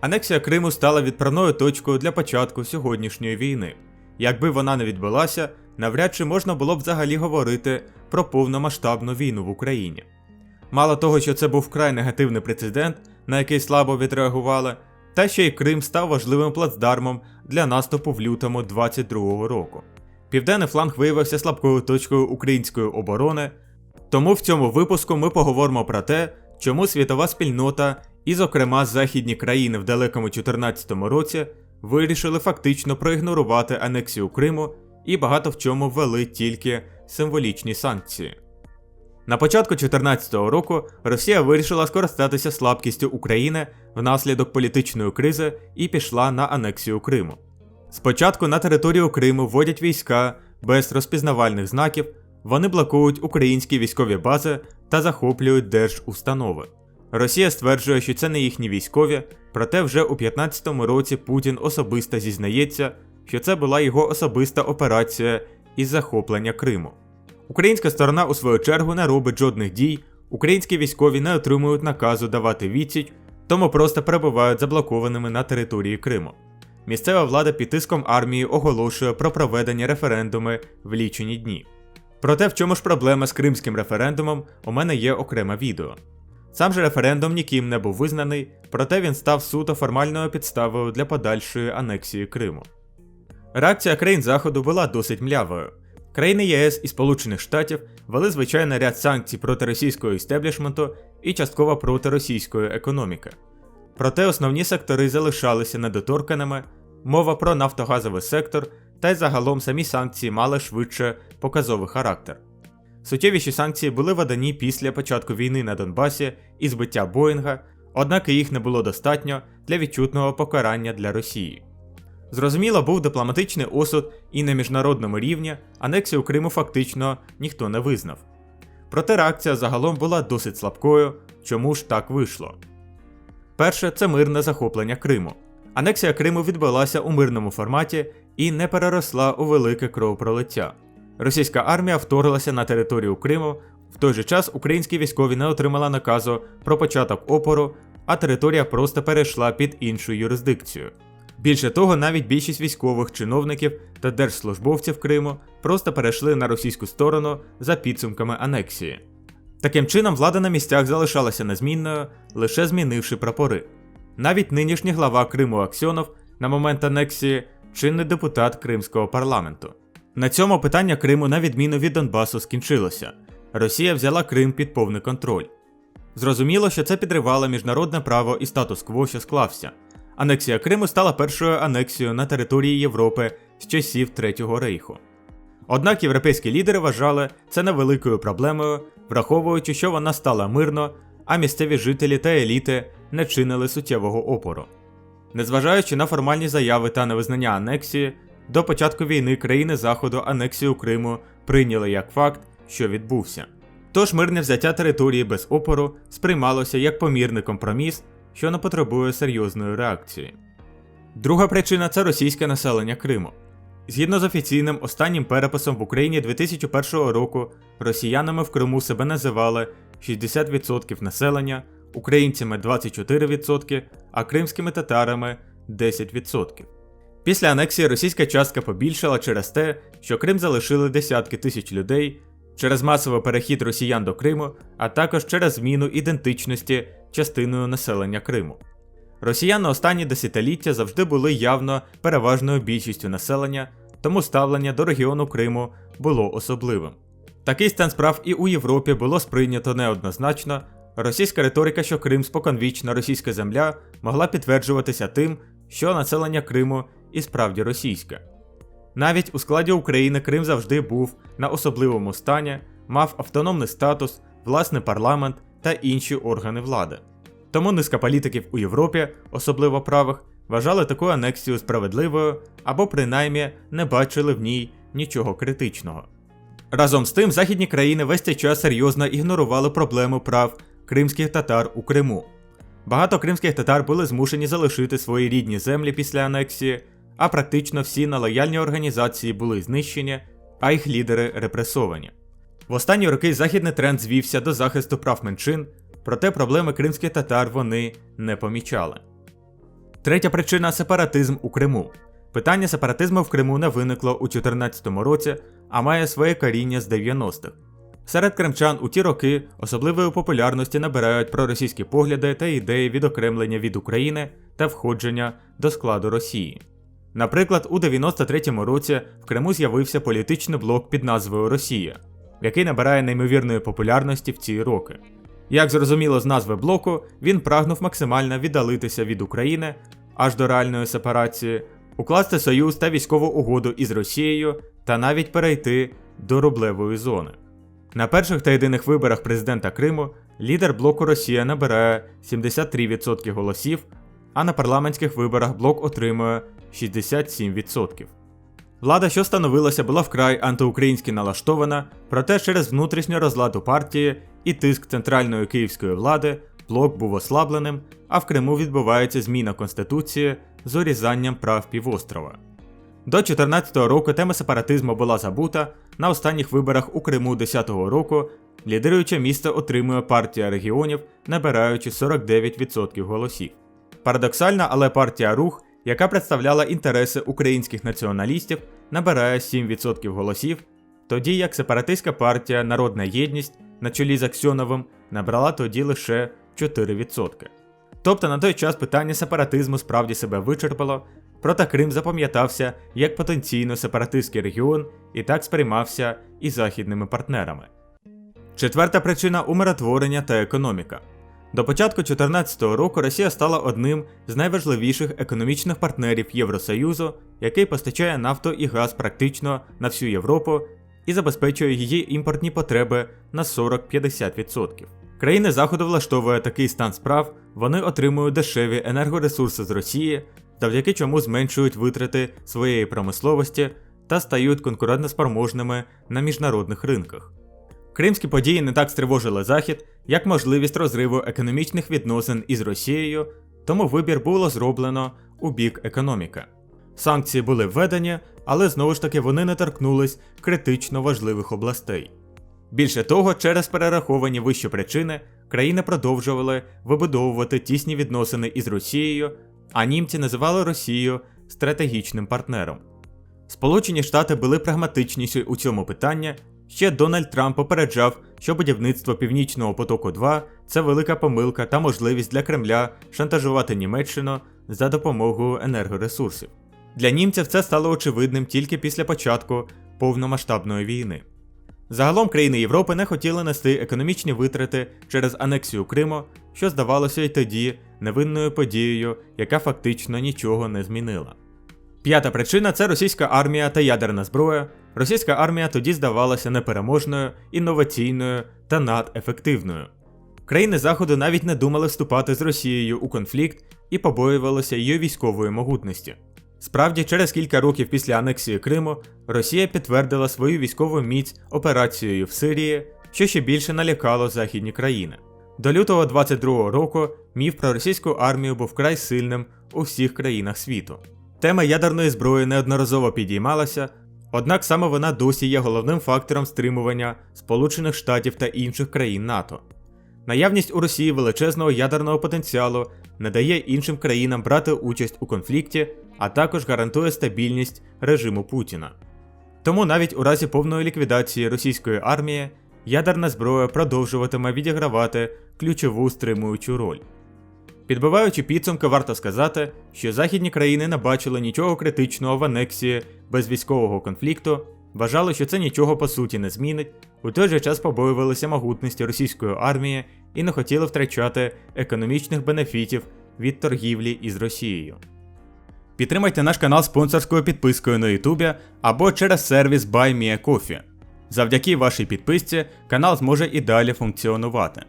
Анексія Криму стала відправною точкою для початку сьогоднішньої війни. Якби вона не відбулася, навряд чи можна було б взагалі говорити про повномасштабну війну в Україні. Мало того, що це був вкрай негативний прецедент, на який слабо відреагували, та ще й Крим став важливим плацдармом для наступу в лютому 22-го року. Південний фланг виявився слабкою точкою української оборони, тому в цьому випуску ми поговоримо про те, чому світова спільнота і, зокрема, західні країни в далекому 2014 році вирішили фактично проігнорувати анексію Криму і багато в чому ввели тільки символічні санкції. На початку 2014 року Росія вирішила скористатися слабкістю України внаслідок політичної кризи і пішла на анексію Криму. Спочатку на територію Криму вводять війська без розпізнавальних знаків, вони блокують українські військові бази та захоплюють держустанови. Росія стверджує, що це не їхні військові, проте вже у 2015 році Путін особисто зізнається, що це була його особиста операція із захоплення Криму. Українська сторона, у свою чергу, не робить жодних дій, українські військові не отримують наказу давати відсіч, тому просто перебувають заблокованими на території Криму. Місцева влада під тиском армії оголошує про проведення референдуми в лічені дні. Проте в чому ж проблема з кримським референдумом, у мене є окреме відео. Сам же референдум ніким не був визнаний, проте він став суто формальною підставою для подальшої анексії Криму. Реакція країн Заходу була досить млявою. Країни ЄС і Сполучених Штатів ввели звичайний ряд санкцій проти російського істеблішменту і частково проти російської економіки. Проте основні сектори залишалися недоторканими, мова про нафтогазовий сектор, та й загалом самі санкції мали швидше показовий характер. Суттєвіші санкції були видані після початку війни на Донбасі і збиття Боїнга, однак їх не було достатньо для відчутного покарання для Росії. Зрозуміло, був дипломатичний осуд і на міжнародному рівні анексію Криму фактично ніхто не визнав. Проте реакція загалом була досить слабкою, чому ж так вийшло. Перше це мирне захоплення Криму. Анексія Криму відбулася у мирному форматі і не переросла у велике кровопролиття. Російська армія вторглася на територію Криму, в той же час українські військові не отримали наказу про початок опору, а територія просто перейшла під іншу юрисдикцію. Більше того, навіть більшість військових чиновників та держслужбовців Криму просто перейшли на російську сторону за підсумками анексії. Таким чином, влада на місцях залишалася незмінною, лише змінивши прапори. Навіть нинішній глава Криму Аксьонов на момент анексії чинний депутат Кримського парламенту. На цьому питання Криму, на відміну від Донбасу, скінчилося. Росія взяла Крим під повний контроль. Зрозуміло, що це підривало міжнародне право і статус-кво, що склався. Анексія Криму стала першою анексією на території Європи з часів Третього рейху. Однак європейські лідери вважали це невеликою проблемою, враховуючи, що вона стала мирно, а місцеві жителі та еліти не чинили суттєвого опору. Незважаючи на формальні заяви та невизнання анексії, до початку війни країни Заходу анексію Криму прийняли як факт, що відбувся. Тож мирне взяття території без опору сприймалося як помірний компроміс, що не потребує серйозної реакції. Друга причина це російське населення Криму. Згідно з офіційним останнім переписом в Україні 2001 року, росіянами в Криму себе називали 60% населення, українцями 24%, а кримськими татарами 10%. Після анексії російська частка побільшала через те, що Крим залишили десятки тисяч людей, через масовий перехід росіян до Криму, а також через зміну ідентичності частиною населення Криму. Росіяни останні десятиліття завжди були явно переважною більшістю населення, тому ставлення до регіону Криму було особливим. Такий стан справ і у Європі було сприйнято неоднозначно. Російська риторика, що Крим споконвічна російська земля, могла підтверджуватися тим, що населення Криму і справді російське. Навіть у складі України Крим завжди був на особливому стані, мав автономний статус, власний парламент та інші органи влади. Тому низка політиків у Європі, особливо правих, вважали таку анексію справедливою або принаймні не бачили в ній нічого критичного. Разом з тим, західні країни весь цей час серйозно ігнорували проблему прав кримських татар у Криму. Багато кримських татар були змушені залишити свої рідні землі після анексії, а практично всі нелояльні організації були знищені, а їх лідери репресовані. В останні роки західний тренд звівся до захисту прав меншин, проте проблеми кримських татар вони не помічали. Третя причина сепаратизм у Криму. Питання сепаратизму в Криму не виникло у 2014 році, а має своє коріння з 90-х. Серед кримчан у ті роки особливої популярності набирають проросійські погляди та ідеї відокремлення від України та входження до складу Росії. Наприклад, у 93-му році в Криму з'явився політичний блок під назвою Росія, який набирає неймовірної популярності в ці роки. Як зрозуміло з назви блоку, він прагнув максимально віддалитися від України аж до реальної сепарації, укласти союз та військову угоду із Росією та навіть перейти до рублевої зони. На перших та єдиних виборах президента Криму лідер блоку Росія набирає 73% голосів, а на парламентських виборах блок отримує 67%. Влада, що становилася, була вкрай антиукраїнськи налаштована, проте через внутрішню розладу партії і тиск центральної київської влади блок був ослабленим, а в Криму відбувається зміна конституції з урізанням прав півострова. До 2014 року тема сепаратизму була забута. На останніх виборах у Криму 2010 року лідируюче місто отримує партія регіонів, набираючи 49% голосів. Парадоксально, але партія Рух, яка представляла інтереси українських націоналістів, набирає 7% голосів, тоді як сепаратистська партія Народна Єдність на чолі з Аксьоновим набрала тоді лише 4%. Тобто на той час питання сепаратизму справді себе вичерпало, проте Крим запам'ятався як потенційно сепаратистський регіон і так сприймався і західними партнерами. Четверта причина умиротворення та економіка. До початку 2014 року Росія стала одним з найважливіших економічних партнерів Євросоюзу, який постачає нафту і газ практично на всю Європу і забезпечує її імпортні потреби на 40-50%. Країни Заходу влаштовує такий стан справ, вони отримують дешеві енергоресурси з Росії, завдяки чому зменшують витрати своєї промисловості та стають конкурентноспроможними на міжнародних ринках. Кримські події не так стривожили Захід, як можливість розриву економічних відносин із Росією, тому вибір було зроблено у бік економіка. Санкції були введені, але знову ж таки вони не торкнулись критично важливих областей. Більше того, через перераховані вищі причини країни продовжували вибудовувати тісні відносини із Росією, а німці називали Росію стратегічним партнером. Сполучені Штати були прагматичніші у цьому питанні. Ще Дональд Трамп попереджав, що будівництво Північного потоку 2 це велика помилка та можливість для Кремля шантажувати Німеччину за допомогою енергоресурсів. Для німців це стало очевидним тільки після початку повномасштабної війни. Загалом країни Європи не хотіли нести економічні витрати через анексію Криму, що здавалося й тоді невинною подією, яка фактично нічого не змінила. П'ята причина це російська армія та ядерна зброя. Російська армія тоді здавалася непереможною, інноваційною та надефективною. Країни Заходу навіть не думали вступати з Росією у конфлікт і побоювалися її військової могутності. Справді, через кілька років після анексії Криму Росія підтвердила свою військову міць операцією в Сирії, що ще більше налякало західні країни. До лютого 22-го року міф про російську армію був вкрай сильним у всіх країнах світу. Тема ядерної зброї неодноразово підіймалася, однак саме вона досі є головним фактором стримування Сполучених Штатів та інших країн НАТО. Наявність у Росії величезного ядерного потенціалу не дає іншим країнам брати участь у конфлікті, а також гарантує стабільність режиму Путіна. Тому навіть у разі повної ліквідації російської армії ядерна зброя продовжуватиме відігравати ключову стримуючу роль. Підбиваючи підсумки, варто сказати, що західні країни не бачили нічого критичного в анексії без військового конфлікту, вважали, що це нічого по суті не змінить, у той же час побоювалися могутності російської армії і не хотіли втрачати економічних бенефітів від торгівлі із Росією. Підтримайте наш канал спонсорською підпискою на YouTube або через сервіс BuyMeACoffee. Завдяки вашій підписці канал зможе і далі функціонувати.